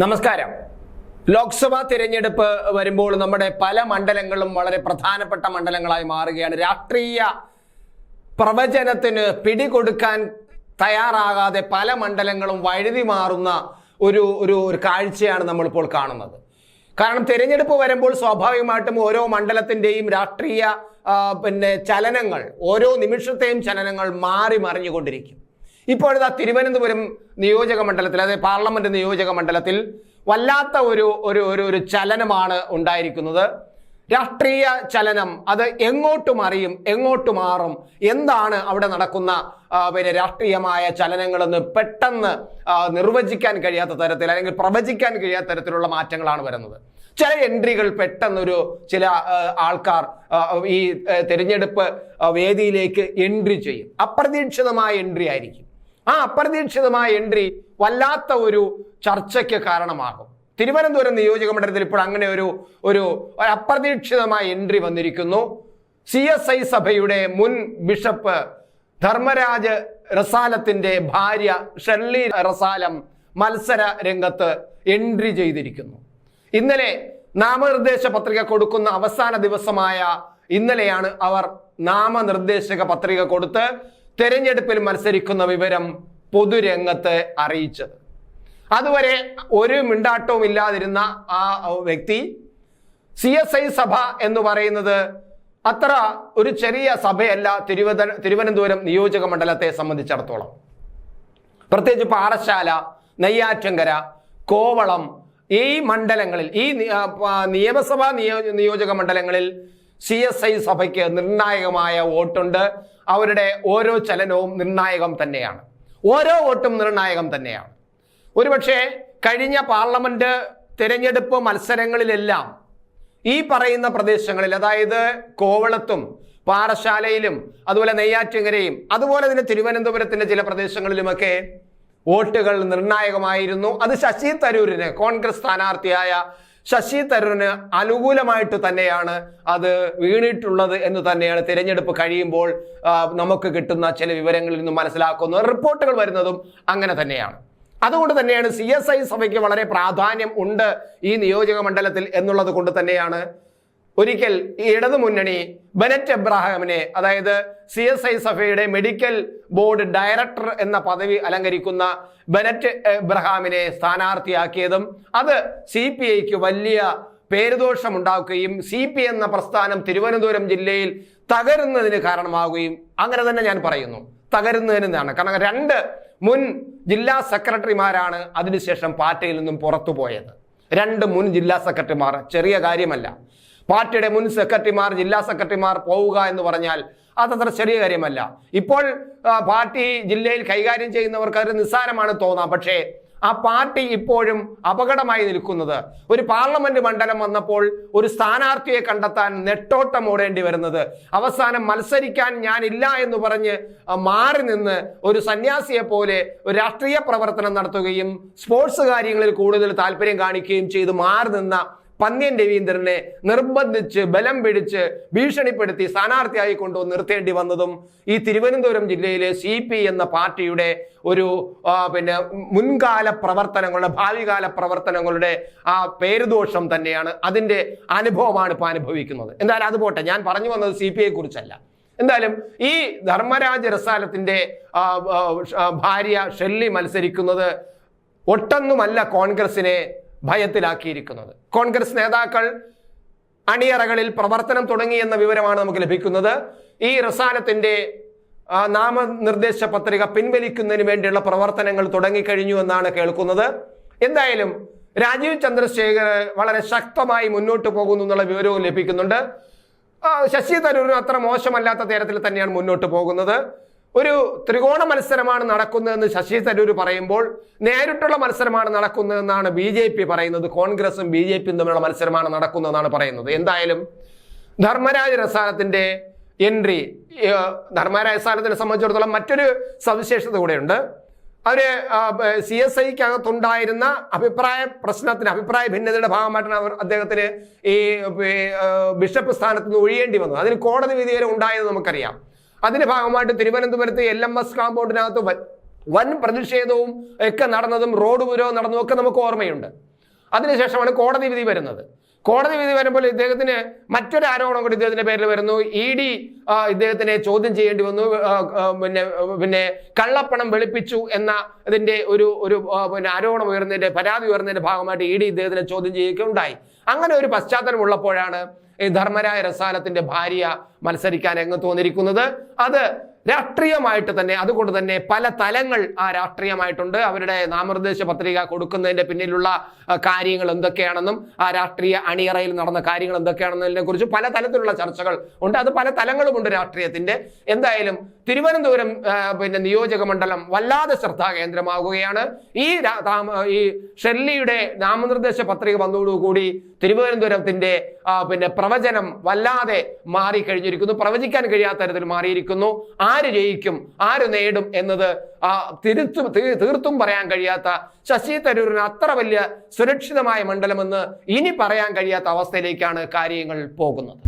നമസ്കാരം. ലോക്സഭാ തിരഞ്ഞെടുപ്പ് വരുമ്പോൾ നമ്മുടെ പല മണ്ഡലങ്ങളും വളരെ പ്രധാനപ്പെട്ട മണ്ഡലങ്ങളായി മാറുകയാണ്. രാഷ്ട്രീയ പ്രവചനത്തിന് പിടികൊടുക്കാൻ തയ്യാറാകാതെ പല മണ്ഡലങ്ങളും വഴുതി മാറുന്ന ഒരു ഒരു ഒരു കാഴ്ചയാണ് നമ്മളിപ്പോൾ കാണുന്നത്. കാരണം തിരഞ്ഞെടുപ്പ് വരുമ്പോൾ സ്വാഭാവികമായിട്ടും ഓരോ മണ്ഡലത്തിന്റെയും രാഷ്ട്രീയ പിന്നെ ചലനങ്ങൾ ഓരോ നിമിഷത്തെയും ചലനങ്ങൾ മാറി മറിഞ്ഞുകൊണ്ടിരിക്കും. ഇപ്പോഴത്തെ തിരുവനന്തപുരം നിയോജക മണ്ഡലത്തിൽ അതായത് പാർലമെന്റ് നിയോജക മണ്ഡലത്തിൽ വല്ലാത്ത ഒരു ഒരു ഒരു ഒരു ചലനമാണ് ഉണ്ടായിരിക്കുന്നത്. രാഷ്ട്രീയ ചലനം അത് എങ്ങോട്ട് മറിയും എങ്ങോട്ട് മാറും എന്താണ് അവിടെ നടക്കുന്ന പിന്നെ രാഷ്ട്രീയമായ ചലനങ്ങളെന്ന് പെട്ടെന്ന് നിർവചിക്കാൻ കഴിയാത്ത തരത്തിൽ അല്ലെങ്കിൽ പ്രവചിക്കാൻ കഴിയാത്ത തരത്തിലുള്ള മാറ്റങ്ങളാണ് വരുന്നത്. ചില എൻട്രികൾ പെട്ടെന്നൊരു ചില ആൾക്കാർ ഈ തിരഞ്ഞെടുപ്പ് തെരഞ്ഞെടുപ്പ് വേദിയിലേക്ക് എൻട്രി ചെയ്യും. അപ്രതീക്ഷിതമായ എൻട്രി ആയിരിക്കും. ആ അപ്രതീക്ഷിതമായ എൻട്രി വല്ലാത്ത ഒരു ചർച്ചയ്ക്ക് കാരണമാകും. തിരുവനന്തപുരം നിയോജക മണ്ഡലത്തിൽ ഇപ്പോൾ അങ്ങനെ ഒരു ഒരു അപ്രതീക്ഷിതമായ എൻട്രി വന്നിരിക്കുന്നു. സി എസ് ഐ സഭയുടെ മുൻ ബിഷപ്പ് ധർമ്മരാജ് റസാലത്തിന്റെ ഭാര്യ ഷെർലി റസാലം മത്സര രംഗത്ത് എൻട്രി ചെയ്തിരിക്കുന്നു. ഇന്നലെ നാമനിർദ്ദേശ പത്രിക കൊടുക്കുന്ന അവസാന ദിവസമായ ഇന്നലെയാണ് അവർ നാമനിർദ്ദേശക പത്രിക കൊടുത്ത് തെരഞ്ഞെടുപ്പിൽ മത്സരിക്കുന്ന വിവരം പൊതുരംഗത്ത് അറിയിച്ചത്. അതുവരെ ഒരു മിണ്ടാട്ടവും ഇല്ലാതിരുന്ന ആ വ്യക്തി സി എസ് ഐ സഭ എന്ന് പറയുന്നത് അത്ര ഒരു ചെറിയ സഭയല്ല തിരുവന തിരുവനന്തപുരം നിയോജക മണ്ഡലത്തെ സംബന്ധിച്ചിടത്തോളം. പ്രത്യേകിച്ച് പാറശാല നെയ്യാറ്റങ്കര കോവളം ഈ മണ്ഡലങ്ങളിൽ ഈ നിയമസഭാ നിയോ നിയോജക മണ്ഡലങ്ങളിൽ സി എസ് ഐ സഭയ്ക്ക് നിർണായകമായ വോട്ടുണ്ട്. അവരുടെ ഓരോ ചലനവും നിർണായകം തന്നെയാണ്. ഓരോ വോട്ടും നിർണായകം തന്നെയാണ്. ഒരുപക്ഷെ കഴിഞ്ഞ പാർലമെന്റ് തിരഞ്ഞെടുപ്പ് മത്സരങ്ങളിലെല്ലാം ഈ പറയുന്ന പ്രദേശങ്ങളിൽ അതായത് കോവളത്തും പാറശാലയിലും അതുപോലെ നെയ്യാറ്റിങ്ങരയും അതുപോലെ തന്നെ തിരുവനന്തപുരത്തിന്റെ ചില പ്രദേശങ്ങളിലുമൊക്കെ വോട്ടുകൾ നിർണായകമായിരുന്നു. അത് ശശി തരൂരിന് കോൺഗ്രസ് സ്ഥാനാർത്ഥിയായ ശശി തരൂരിന് അനുകൂലമായിട്ട് തന്നെയാണ് അത് വീണിട്ടുള്ളത് എന്ന് തന്നെയാണ് തിരഞ്ഞെടുപ്പ് കഴിയുമ്പോൾ നമുക്ക് കിട്ടുന്ന ചില വിവരങ്ങളിൽ നിന്നും മനസ്സിലാക്കുന്ന റിപ്പോർട്ടുകൾ വരുന്നതും അങ്ങനെ തന്നെയാണ്. അതുകൊണ്ട് തന്നെയാണ് സി എസ് ഐ സഭയ്ക്ക് വളരെ പ്രാധാന്യം ഉണ്ട് ഈ നിയോജക മണ്ഡലത്തിൽ എന്നുള്ളത് കൊണ്ട് തന്നെയാണ് ഒരിക്കൽ ഈ ഇടതു മുന്നണി ബെനറ്റ് എബ്രാഹാമിനെ അതായത് സി എസ് ഐ സഭയുടെ മെഡിക്കൽ ബോർഡ് ഡയറക്ടർ എന്ന പദവി അലങ്കരിക്കുന്ന ബെനറ്റ് എബ്രഹാമിനെ സ്ഥാനാർത്ഥിയാക്കിയതും അത് സി പി ഐക്ക് വലിയ പേരുദോഷമുണ്ടാക്കുകയും സി പി എന്ന പ്രസ്ഥാനം തിരുവനന്തപുരം ജില്ലയിൽ തകരുന്നതിന് കാരണമാവുകയും അങ്ങനെ തന്നെ ഞാൻ പറയുന്നു. തകരുന്നതിനാണ് കാരണം രണ്ട് മുൻ ജില്ലാ സെക്രട്ടറിമാരാണ് അതിനുശേഷം പാർട്ടിയിൽ നിന്നും പുറത്തു പോയത് രണ്ട് മുൻ ജില്ലാ സെക്രട്ടറിമാർ. ചെറിയ കാര്യമല്ല. പാർട്ടിയുടെ മുൻ സെക്രട്ടറിമാർ ജില്ലാ സെക്രട്ടറിമാർ പോവുക എന്ന് പറഞ്ഞാൽ അതത്ര ചെറിയ കാര്യമല്ല. ഇപ്പോൾ പാർട്ടി ജില്ലയിൽ കൈകാര്യം ചെയ്യുന്നവർക്ക് അത് നിസ്സാരമാണ് തോന്നാം. പക്ഷേ ആ പാർട്ടി ഇപ്പോഴും അപകടമായി നിൽക്കുന്നത്. ഒരു പാർലമെന്റ് മണ്ഡലം വന്നപ്പോൾ ഒരു സ്ഥാനാർത്ഥിയെ കണ്ടെത്താൻ നെട്ടോട്ടം ഓടേണ്ടി വരുന്നത്. അവസാനം മത്സരിക്കാൻ ഞാനില്ല എന്ന് പറഞ്ഞ് മാറി നിന്ന് ഒരു സന്യാസിയെ പോലെ ഒരു രാഷ്ട്രീയ പ്രവർത്തനം നടത്തുകയും സ്പോർട്സ് കാര്യങ്ങളിൽ കൂടുതൽ താല്പര്യം കാണിക്കുകയും ചെയ്ത് മാറി നിന്ന പന്ന്യൻ രവീന്ദ്രനെ നിർബന്ധിച്ച് ബലം പിടിച്ച് ഭീഷണിപ്പെടുത്തി സ്ഥാനാർത്ഥിയായി കൊണ്ടു നിർത്തേണ്ടി വന്നതും ഈ തിരുവനന്തപുരം ജില്ലയിലെ സി പി എന്ന പാർട്ടിയുടെ ഒരു പിന്നെ മുൻകാല പ്രവർത്തനങ്ങളുടെ ഭാവികാല പ്രവർത്തനങ്ങളുടെ ആ പേരുദോഷം തന്നെയാണ്. അതിന്റെ അനുഭവമാണ് ഇപ്പൊ അനുഭവിക്കുന്നത്. എന്തായാലും അത് പോട്ടെ. ഞാൻ പറഞ്ഞു വന്നത് സി പി ഐ കുറിച്ചല്ല. എന്തായാലും ഈ ധർമ്മരാജ ആ, ഭാര്യ ഷെല്ലി മത്സരിക്കുന്നത് ഒട്ടൊന്നുമല്ല കോൺഗ്രസിനെ ഭയത്തിലാക്കിയിരിക്കുന്നത്. കോൺഗ്രസ് നേതാക്കൾ അണിയറകളിൽ പ്രവർത്തനം തുടങ്ങി എന്ന വിവരമാണ് നമുക്ക് ലഭിക്കുന്നത്. ഈ റസാലത്തിന്റെ നാമനിർദ്ദേശ പത്രിക പിൻവലിക്കുന്നതിന് വേണ്ടിയുള്ള പ്രവർത്തനങ്ങൾ തുടങ്ങിക്കഴിഞ്ഞു എന്നാണ് കേൾക്കുന്നത്. എന്തായാലും രാജീവ് ചന്ദ്രശേഖർ വളരെ ശക്തമായി മുന്നോട്ട് പോകുന്നു എന്നുള്ള വിവരവും ലഭിക്കുന്നുണ്ട്. ശശി തരൂരിന് അത്ര മോശമല്ലാത്ത തരത്തിൽ തന്നെയാണ് മുന്നോട്ട് പോകുന്നത്. ഒരു ത്രികോണ മത്സരമാണ് നടക്കുന്നതെന്ന് ശശി തരൂർ പറയുമ്പോൾ നേരിട്ടുള്ള മത്സരമാണ് നടക്കുന്നതെന്നാണ് ബി ജെ പി പറയുന്നത്. കോൺഗ്രസും ബി ജെ പിയും തമ്മിലുള്ള മത്സരമാണ് നടക്കുന്നതെന്നാണ് പറയുന്നത്. എന്തായാലും ധർമ്മരാജ് രസാനത്തിന്റെ എൻട്രി ധർമ്മരാജ രസാനത്തിനെ സംബന്ധിച്ചിടത്തോളം മറ്റൊരു സവിശേഷത കൂടെയുണ്ട്. അവർ സി എസ് ഐക്കകത്തുണ്ടായിരുന്ന അഭിപ്രായ പ്രശ്നത്തിന് അഭിപ്രായ ഭിന്നതയുടെ ഭാഗമായിട്ടാണ് അവർ അദ്ദേഹത്തിന് ഈ ബിഷപ്പ് സ്ഥാനത്ത് നിന്ന് ഒഴിയേണ്ടി വന്നത്. അതിന് കോടതി വിധി വരെ ഉണ്ടായെന്ന് നമുക്കറിയാം. അതിന്റെ ഭാഗമായിട്ട് തിരുവനന്തപുരത്ത് എൽ എം എസ് കാമ്പൗണ്ടിനകത്ത് വൻ പ്രതിഷേധവും ഒക്കെ നടന്നതും റോഡ് പുരവും നടന്നതും ഒക്കെ നമുക്ക് ഓർമ്മയുണ്ട്. അതിനുശേഷമാണ് കോടതി വിധി വരുന്നത്. കോടതി വിധി വരുമ്പോൾ ഇദ്ദേഹത്തിന് മറ്റൊരു ആരോപണം കൂടി ഇദ്ദേഹത്തിന്റെ പേരിൽ വരുന്നു. ഇ ഡി ഇദ്ദേഹത്തിനെ ചോദ്യം ചെയ്യേണ്ടി വന്നു. പിന്നെ പിന്നെ കള്ളപ്പണം വെളുപ്പിച്ചു എന്ന ഇതിന്റെ ഒരു ഒരു പിന്നെ ആരോപണം ഉയർന്നതിന്റെ പരാതി ഉയർന്നതിന്റെ ഭാഗമായിട്ട് ഇ ഡി ഇദ്ദേഹത്തിനെ ചോദ്യം ചെയ്യുകയുണ്ടായി. അങ്ങനെ ഒരു പശ്ചാത്തലം ഉള്ളപ്പോഴാണ് ധർമ്മരായ രസാലത്തിന്റെ ഭാര്യ മത്സരിക്കാൻ രംഗത്ത് വന്നിരിക്കുന്നത് അത് രാഷ്ട്രീയമായിട്ട് തന്നെ അതുകൊണ്ട് തന്നെ പല തലങ്ങൾ ആ രാഷ്ട്രീയമായിട്ടുണ്ട്. അവരുടെ നാമനിർദ്ദേശ പത്രിക കൊടുക്കുന്നതിന്റെ പിന്നിലുള്ള കാര്യങ്ങൾ എന്തൊക്കെയാണെന്നും ആ രാഷ്ട്രീയ അണിയറയിൽ നടന്ന കാര്യങ്ങൾ എന്തൊക്കെയാണെന്നതിനെ കുറിച്ച് പല തലത്തിലുള്ള ചർച്ചകൾ ഉണ്ട്. അത് പല തലങ്ങളുമുണ്ട് രാഷ്ട്രീയത്തിന്റെ. എന്തായാലും തിരുവനന്തപുരം പിന്നെ നിയോജക മണ്ഡലം വല്ലാതെ ശ്രദ്ധാ കേന്ദ്രമാകുകയാണ്. ഈ ഈ ഷെല്ലിയുടെ നാമനിർദ്ദേശ പത്രിക വന്നതോടുകൂടി തിരുവനന്തപുരത്തിന്റെ ആ, പിന്നെ പ്രവചനം വല്ലാതെ മാറിക്കഴിഞ്ഞിരിക്കുന്നു. പ്രവചിക്കാൻ കഴിയാത്ത തരത്തിൽ മാറിയിരിക്കുന്നു. ആര് ജയിക്കും? ആര് നേടും എന്നത് ആ തിരുത്തും തീർത്തും പറയാൻ കഴിയാത്ത ശശി തരൂരിന് അത്ര വലിയ സുരക്ഷിതമായ മണ്ഡലമെന്ന് ഇനി പറയാൻ കഴിയാത്ത അവസ്ഥയിലേക്കാണ് കാര്യങ്ങൾ പോകുന്നത്.